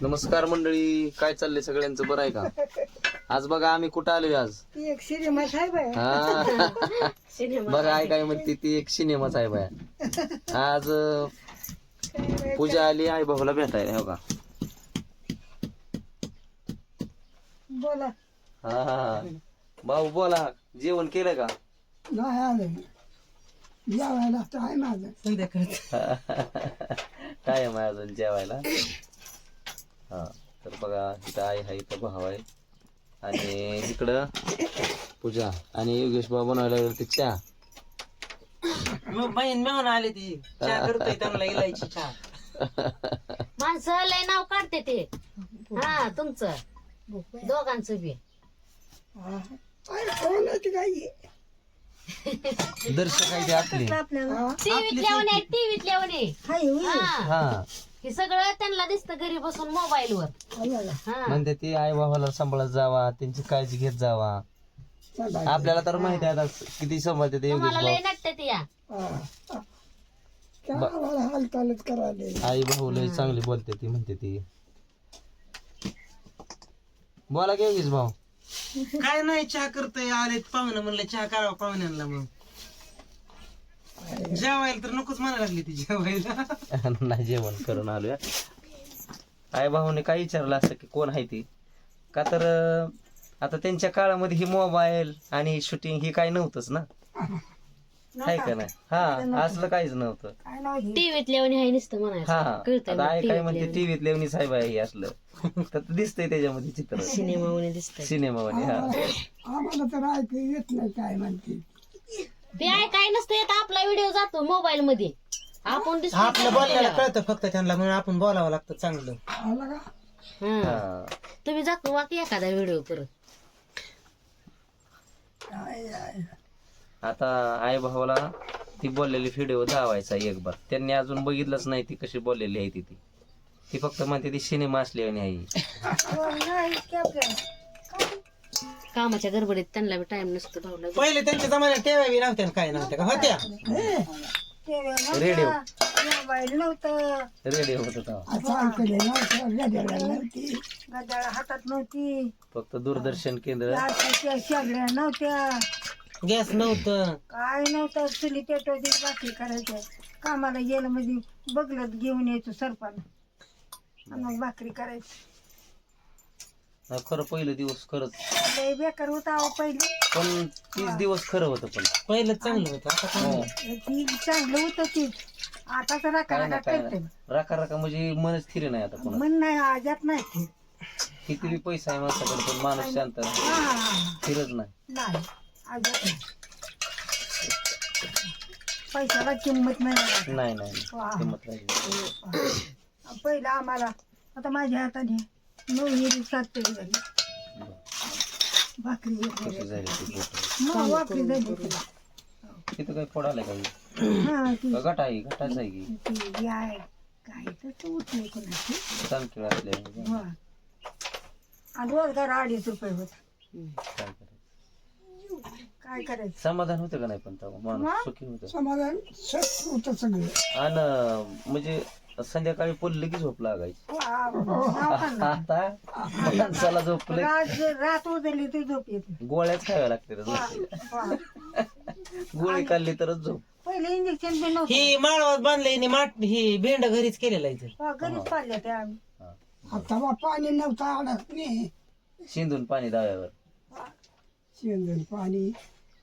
नमस्कार मंडळी काय चाललंय सगळ्यांचं? बरं आहे का? आज बघा आम्ही कुठं आलोय आज? ती एक सिनेमा आहे. हा. बघा आहे काय म्हणते ती एक सिनेमाच आहे. बाया आज अं, पूजा आली आई भाऊला भेटायला हो का? बोला. हा हा हा. भाऊ बोला. जेवण केलं का? नाही आलं जेवायला आहे माझं. टाइम आहे अजून जेवायला. हा तर बघा इथं आई आहे इथं भाव आहे. आणि इकडं पूजा आणि योगेश बाबा बनवायला लागले ते चहा. मग बहीण मिळून आली ती. चहा करतोय त्यांना इलायची चहा. माणसं लय नाव काढते ते. हा तुमचं. दोघांचं बी. दर्शक आहे ते आपले. टीव्हीत लेवणे टीव्हीत लेवणे. हा. हा सगळं त्यांना दिसतं घरी बसून मोबाईल वर. हा. म्हणते ती आई भावाला सांभाळत जावा त्यांची काळजी घेत जावा. आपल्याला तर माहिती आहे आता किती सांभाळते ते योगेश तुम्हाला लय भाऊ. नटते ते या. त्या आम्हाला हालचालच करायला आई भाऊ लय चांगली बोलते ती म्हणते ती. बोला की योगेश भाऊ. काय नाही चहा करतोय. आले पाहुणं म्हणलं चहा करावं पाहुण्यांना मग जेवायला तर नकोच म्हणायला लागली ती जेवायला. नाही जेवण करून आलोय आई भाऊने काय विचारलं असं की कोण आहे ती? का तर आता त्यांच्या काळामध्ये ही मोबाईल आणि शूटिंग ही काय नव्हतंच ना? आहे का नाही? हा असलं काहीच नव्हतं. टीव्हीत लेवणे हाय नुसतं हा म्हणायचं कळतंय आता आई मग काय म्हणते टीव्हीत लेवणी साहेब आहे हे असलं. तर दिसतंय त्याच्यामध्ये चित्र. सिनेमा म्हणे दिसतंय. सिनेमामध्ये हा. आम्हाला तर ऐकू येत नाही काय म्हणते. ते आहे काय नसतं येत आपला व्हिडिओ जातो मोबाईल मध्ये. आपण दिसतो आपलं बोलायला कळतं फक्त त्यांना म्हणून आपण बोलावं लागतं चांगलं. हा. हा. तुम्ही जातो वाकी एखादा व्हिडिओ परत. आता आई भावाला ती बोललेली व्हिडिओ दावायचा एक बार. त्यांनी अजून बघितलंच नाही ती कशी बोललेली आहे ती. ती ती फक्त म्हणते ती सिनेमा असली आणि आई. कामाच्या गडबडीत त्यांना बी टाइम नसतो भाऊला पहिले त्यांच्या जमान्यात टेव्या बी नव्हत्या आणि काय नव्हत्या का? होत्या? रेडिओ नव्हता, मोबाईल नव्हतं. रेडिओ होत हातात नव्हती. फक्त दूरदर्शन केंद्र. लाटच्या शेगड्या नव्हत्या. गॅस नव्हतं. काय नव्हतं? चुली पेटवायची भाकरी करायच्या कामाला गेलं म्हणजे बघलत घेऊन यायचो सरपाला आणि मग भाकरी करायची. नाही, खरं पहिलं दिवस खरंच लय बेकार होता अहो पहिले पण तीस दिवस खरं होतं पण पहिलं चांगलं होतं आता काय हो. नाही. ती चांगलं होतं ती आता तर राखा काय ना राखा काय करते ना राखा राखा म्हणजे मनच स्थिर नाही आता कोणा मन नाही आजात नाही ती. किती बी पैसा आहे माणसाकडे पण माणूस शांत नाही. हा, हा, हा. स्थिरच नाही नाही आजात नाही पैशाला किंमत नाही. नाही नाही वा. किंमत नाही पहिलं आम्हाला आता माझ्या हाताने नऊ हिरी सात तरी झाली. भाकरी कशी वगैरे. झाली ती गोष्ट. मग भाकरी झाली ती. तिथं काही फोडायला काही हा? ती गट आहे? गटाच आहे की? ती आहे काय तर ते उठले कोणाची. चांगलं असल्या हा. आणि रोजगार अडीच रुपये होत. काय करायचं? काय करायचं? समाधान होतं का नाही पण तेव्हा? माणूस सुखी होतं. समाधान होतं सगळं. आणि म्हणजे संध्याकाळी पण लगेच झोप लागायची. आता माणसाला झोपले रात झोप येते. गोळ्याच खाव्या लागते रे झोपेला. गोळी खाल्ली तरच झोप. पहिले इंजेक्शन बी नव्हतं. ही माळवात बांधलंय आणि माठ ही भेंड घरीच केलेला आहे इथं. हा, घरीच आम्ही. आता बा पाणी नव्हतं अडत नाही शिंदून पाणी दाव्यावर शेंदून पाणी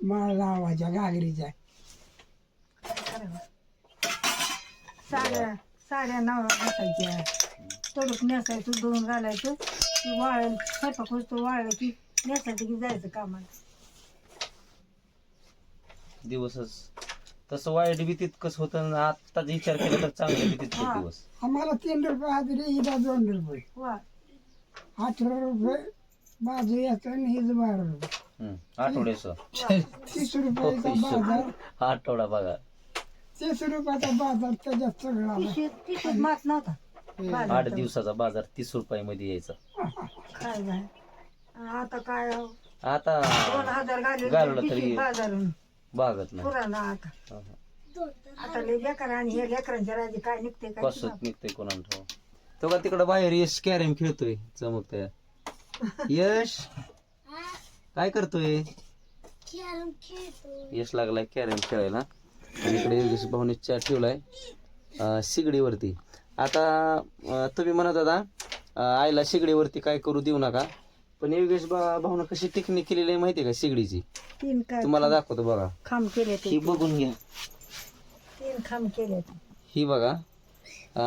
माळ लावायच्या गागरीच्या. साड्या साड्या नाव घासायच्या तडूक नेसायचं दोन घालायचं. ती वाळ स्वयंपाक होतो वाळलं की नेसायचं की जायचं कामाला. दिवसच. तसं वाईट बी तितकंच होतं आणि आत्ताच विचार केला तर चांगलं बी तितकंच हा. दिवस. आम्हाला तीन रुपये हाजरी हिला दोन रुपये. वा. अठरा रुपये बाजू येतं आणि हिज बारा रुपये. हम्म. आठवड्याचं. तीस बाजार. आठवडा बघा. तीस रुपयाचा बाजार त्याच्यात सगळा मात नव्हता. आठ दिवसाचा बाजार तीस रुपयामध्ये यायचा. काय आता काय आता दोन हजार घालवलं घालून तरी बाजारून? बागत नाही. पुराणा आता. हा, हा. आता लय बेकार आणि हे लेकरांच्या राजी काय निघते काय कसं निघतंय कोणाला ठाव तो का तिकडं बाहेर यश कॅरेम खेळतोय चमकतोय. यश काय करतोय? यश लागलाय कॅरेम खेळायला. आणि इकडे योगेश भाऊने चहा ठेवलाय. अं, शिगडीवरती. आता तुम्ही म्हणत होता अं, आईला शिगडीवरती काय करू देऊ नका. पण योगेश भाऊनं कशी टेक्निक केलेली आहे माहिती आहे का शिगडीची? तीन का तुम्हाला दाखवतो बघा. खांब केले ही बघून घ्या. तीन खांब केले ते. ही बघा.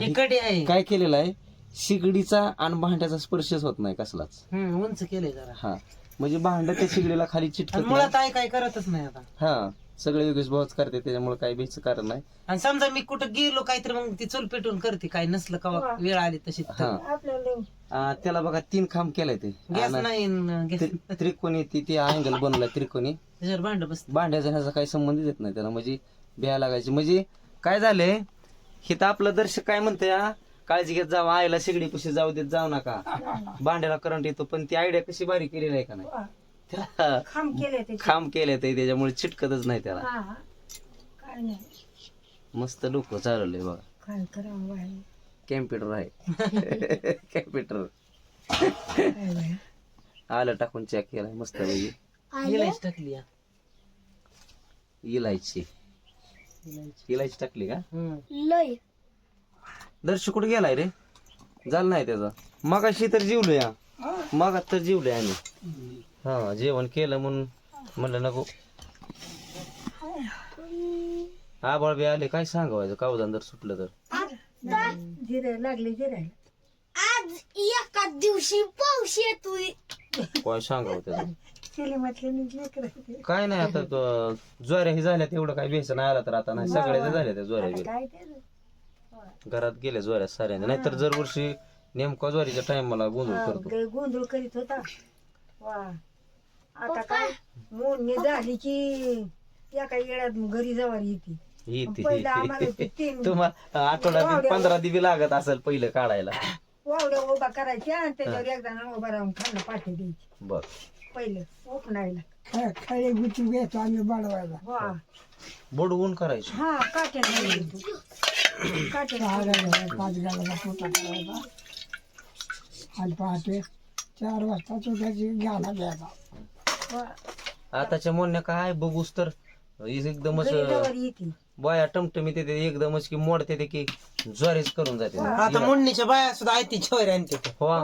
ही कडी आहे. काय केलेलं आहे? शिगडीचा आणि भांड्याचा स्पर्शच होत नाही कसलाच. उंच केलंय जरा. हा. म्हणजे भांड त्या शिगडीला खाली चिटकत नाही. मुळात काय करतच नाही आता. हा. सगळे योगेश भाऊच करते त्याच्यामुळे काही भीचं कारण नाही. आणि समजा मी कुठं गेलो काहीतरी मग ती चूल पेटून करते. काय नसलं का वेळ आली तशी हा. आपल्याला त्याला बघा तीन खांब केलाय ते. गॅस आणि नाही न गॅस त्रि- त्रिकोणी ती ती अँगल बनवलाय त्रिकोणी. त्याच्यावर भांड बसत भांड्याचा ह्याचा काही संबंध येत नाही त्याला म्हणजे भ्या लागायची. म्हणजे काय झालंय हे तर आपलं दर्शक काय म्हणतंय हा? काळजी घेत जावं आईला शिगडी कशी जाऊ देत जाऊ नका. भांड्याला करंट येतो पण ती आयडिया कशी बारीक केलेली आहे का नाही? त्याला खांब केले ते खांब केले ते त्याच्यामुळे चिटकतच नाही त्याला. हा. काय नाही. मस्त डोकं चालवलंय बघा. काय करावं बाई कॅम्प्युटर आहे. कॅम्प्युटर. काय बाई? आलं टाकून चेक केलाय मस्त पैकी. इलायची टाकली या. इलायची. इलायची. इलायची टाकली का? हम्म. दर्शक कुठे गेलाय रे? झालं नाही त्याचा. मगाशी तर जीवलो या. मगात तर जीवलोय आम्ही. हा जेवण केलं म्हणून म्हणलं नको. आबाळ बी आले काय सांगावायचं? कावदान जर सुटलं तर. जिरे लागले जिरे. आज एका दिवशी पाऊस येतोय. काय सांगावं काय नाही आता तो ज्वाऱ्या ही झाल्या तेवढं काय बेसन नाही आला तर आता नाही. सगळ्या झाल्या त्या ज्वाऱ्या ते? घरात गेल्या ज्वाऱ्या साऱ्या नाहीतर दरवर्षी नेमका ज्वारीच्या टाइमला गोंधळ करतो. गोंधळ करीत होता. वा. आता काय? मोडणी झाली की एका येळात घरी जवारी येते. पहिलं आम्हाला ते तीन. तुम्हाला आठवड्यात पंधरा दिवी लागत असेल पहिलं काढायला. वावड्या उभा करायच्या आणि त्याच्यावर एकदा उभा राहून खाल्लं पाठी द्यायची. बर. पहिलं खळे गुची घेतो आम्ही बाळवायला. वा. बुडवून करायची. हा काट्या काट्या पाच आणि पहाटे चार वाजता तो त्याची घ्यायला घ्यायचा आताच्या म्हणण्या काय बघूस तर. एकदमच बाया टमटमीत येते एकदमच की मोडते ते की ज्वारीच करून जाते. आता मुंडणीच्या बाया सुद्धा आयती छोर आणते. हो.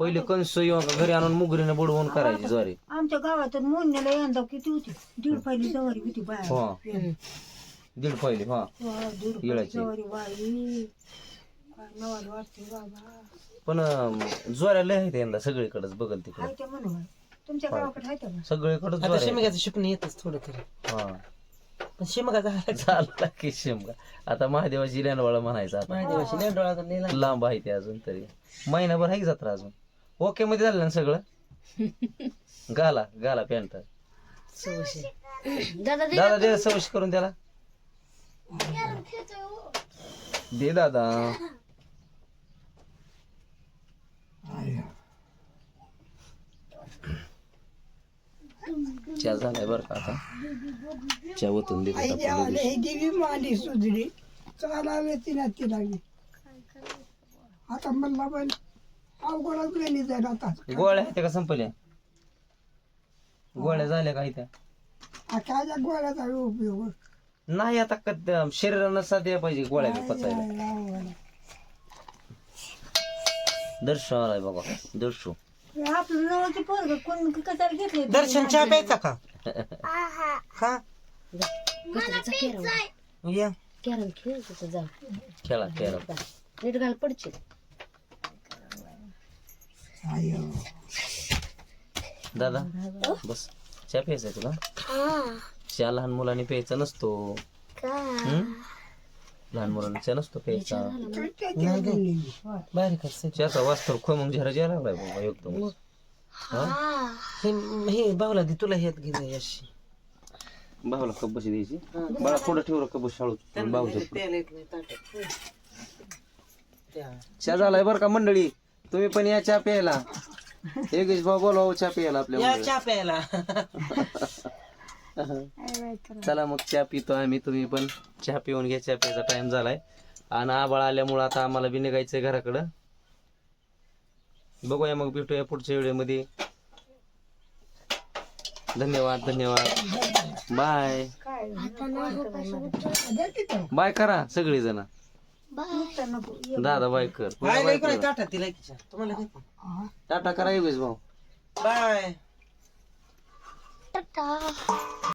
पहिले कंस येऊन घरी आणून मुगरीने बुडवून करायची ज्वारी. आमच्या गावात मोडण्याला यंदा किती होती? दीड पहिली जवारी होती बाया. हो. दीड पहिले हा. दीड पहिली येळाची. जवारी बाई. काय नवाल वाटते बाबा. पण अं, ज्वाऱ्या लय आहेत यंदा सगळीकडेच बघल तिकडे. ते म्हणू बाई. तुमच्या गावाकडे हाय का सगळीकडेच आता ज्वाऱ्या आहेत. शिमग्याचं शिपण येतच थोडं तरी हा. पण शिमगा झाला चालला की शिमगा. आता महादेवाची लेंडवाळा म्हणायचं आता. महादेवाशी लेंडोळा तर लिहिला लांब. आहे ते अजून तरी. महिनाभर आहे की जत्रा अजून? ओके मध्ये झालं ना सगळं? गाला गाला पॅन्ट. सव्वाशे दादा दे दादा दे सवश करून त्याला. दे दादा. चहा झालाय बरं का आता? चहा ओतून देतो दिवी मांडी सुजली तिला ती लागली. आता म्हणला पण अवघडच गेली जाईल आता. गोळ्या आहेत का संपल्या? गोळ्या झाल्या का त्या आखाच्या गोळ्याचा उपयोग? नाही आता कद- शरीरानं साध्या पाहिजे गोळ्या पचायला. दर्शन आलाय बाबा दर्शो. आपलं पोरग कोण कशाला घेतले दर्शन चहा प्यायचा का? हा? या. कॅरम खेळ तिथं जा. खेळा खेळा. नीट घाल पडशील आयो. दादा बस. चहा प्यायचा तुला? चहा लहान मुलांनी प्यायचा नसतो. हं? लहान मुलांनी चहा नसतो प्यायचा. नाही. बारीक आहे. चहाचा वास्तव खोय मग झरा ज्या लागलाय बाबा एकदम हे. हे? बावला दे तुला हेत घे जा अशी भावाला कप बशी द्यायची बाळा थोडं ठेवलं कप शाळू. त्या. चहा झालाय बरं का मंडळी? तुम्ही पण या चहा प्यायला. योगेश भाऊ बोलाव चहा प्यायला या आपल्या चहा प्यायला. चला मग चहा पितो आम्ही तुम्ही पण चहा पिऊन घ्या चहा प्यायचा टाइम झालाय. आणि आबाळ आल्यामुळं आता आम्हाला बी निघायचंय घराकडं. बघूया मग भेटूया पुढच्या व्हिडिओमध्ये. धन्यवाद धन्यवाद. बाय. बाय करा सगळेजण. नुसतं नको. दादा बाय कर. बाय टाटा तिला की चहा. तुम्हाला काय हा. टाटा करा